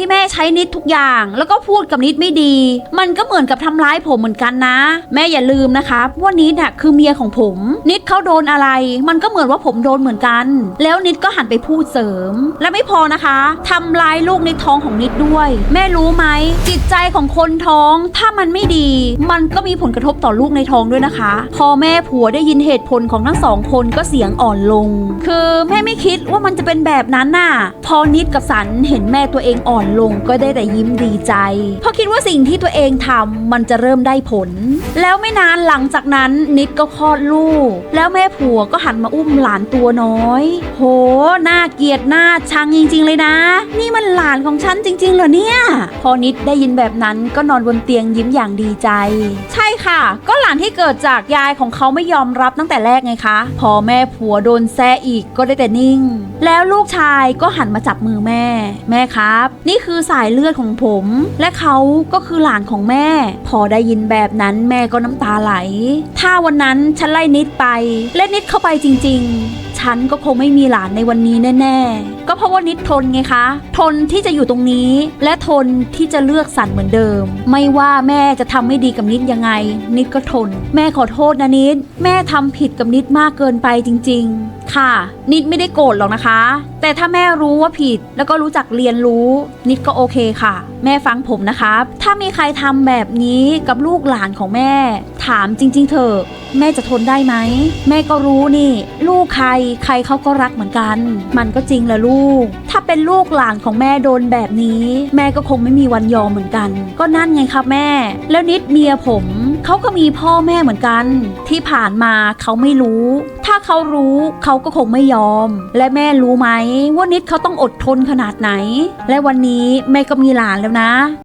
ที่แม่ใช้นิดทุกอย่าง แล้วก็พูดกับนิดไม่ดี มันก็เหมือนกับทำร้ายผมเหมือนกันนะ แม่อย่าลืมนะครับว่านิดน่ะคือเมียของผม นิดเขาโดนอะไร มันก็เหมือนว่าผมโดนเหมือนกัน แล้วนิดก็หันไปพูดเสริม และไม่พอนะคะทำร้ายลูกในท้องของนิดด้วย แม่รู้ไหมจิตใจของคนท้องถ้ามันไม่ดี มันก็มีผลกระทบต่อลูกในท้องด้วยนะคะ พอแม่ผัวได้ยินเหตุผลของทั้งสองคนก็เสียงอ่อนลง คือแม่ไม่คิดว่ามันจะเป็นแบบนั้นน่ะ พอนิดกับสันเห็นแม่ตัวเองอ่อนลงก็ได้แต่ยิ้มดีใจ เพราะคิดว่าสิ่งที่ตัวเองทำมันจะเริ่มได้ผล แล้วไม่นานหลังจากนั้นนิดก็คลอดลูก แล้วแม่ผัวก็หันมาอุ้มหลานตัวน้อย โหน่าเกลียดน่าชังจริง ๆ เลยนะ นี่มันหลานของฉันจริง ๆ เหรอเนี่ย พอนิดได้ยินแบบนั้นก็นอนบนเตียงยิ้มอย่างดีใจ ใช่ค่ะ ก็หลานที่เกิดจากยายของเขาไม่ยอมรับตั้งแต่แรกไงคะ พอแม่ผัวโดนแซะอีกก็ได้แต่นิ่ง แล้วลูกชายก็หันมาจับมือแม่ แม่ครับ นี่คือสายเลือดของผม และเขาก็คือหลานของแม่ พอได้ยินแบบนั้นแม่ก็น้ำตาไหล ถ้าวันนั้นฉันไล่นิดไปและนิดเข้าไปจริง ๆฉันก็คงไม่มีหลานในวันนี้แน่ ๆ ก็เพราะว่านิดทนไงคะ ทนที่จะอยู่ตรงนี้ และทนที่จะเลือกสันเหมือนเดิม ไม่ว่าแม่จะทำไม่ดีกับนิดยังไง นิดก็ทน แม่ขอโทษนะนิด แม่ทำผิดกับนิดมากเกินไปจริง ๆ ค่ะ นิดไม่ได้โกรธหรอกนะคะ แต่ถ้าแม่รู้ว่าผิดแล้วก็รู้จักเรียนรู้ นิดก็โอเคค่ะ แม่ฟังผมนะครับ ถ้ามีใครทำแบบนี้กับลูกหลานของแม่ ถามจริง ๆ เถอะแม่จะทนได้ไหม แม่ก็รู้นี่ ลูกใครใครเขาก็รักเหมือนกัน มันก็จริงแหละลูก ถ้าเป็นลูกหลานของแม่โดนแบบนี้ แม่ก็คงไม่มีวันยอมเหมือนกัน ก็นั่นไงครับแม่ แล้วนิดเมียผมเขาก็มีพ่อแม่เหมือนกัน ที่ผ่านมาเขาไม่รู้ ถ้าเขารู้เขาก็คงไม่ยอม และแม่รู้ไหมว่านิดเขาต้องอดทนขนาดไหน และวันนี้แม่ก็มีหลานแล้วนะ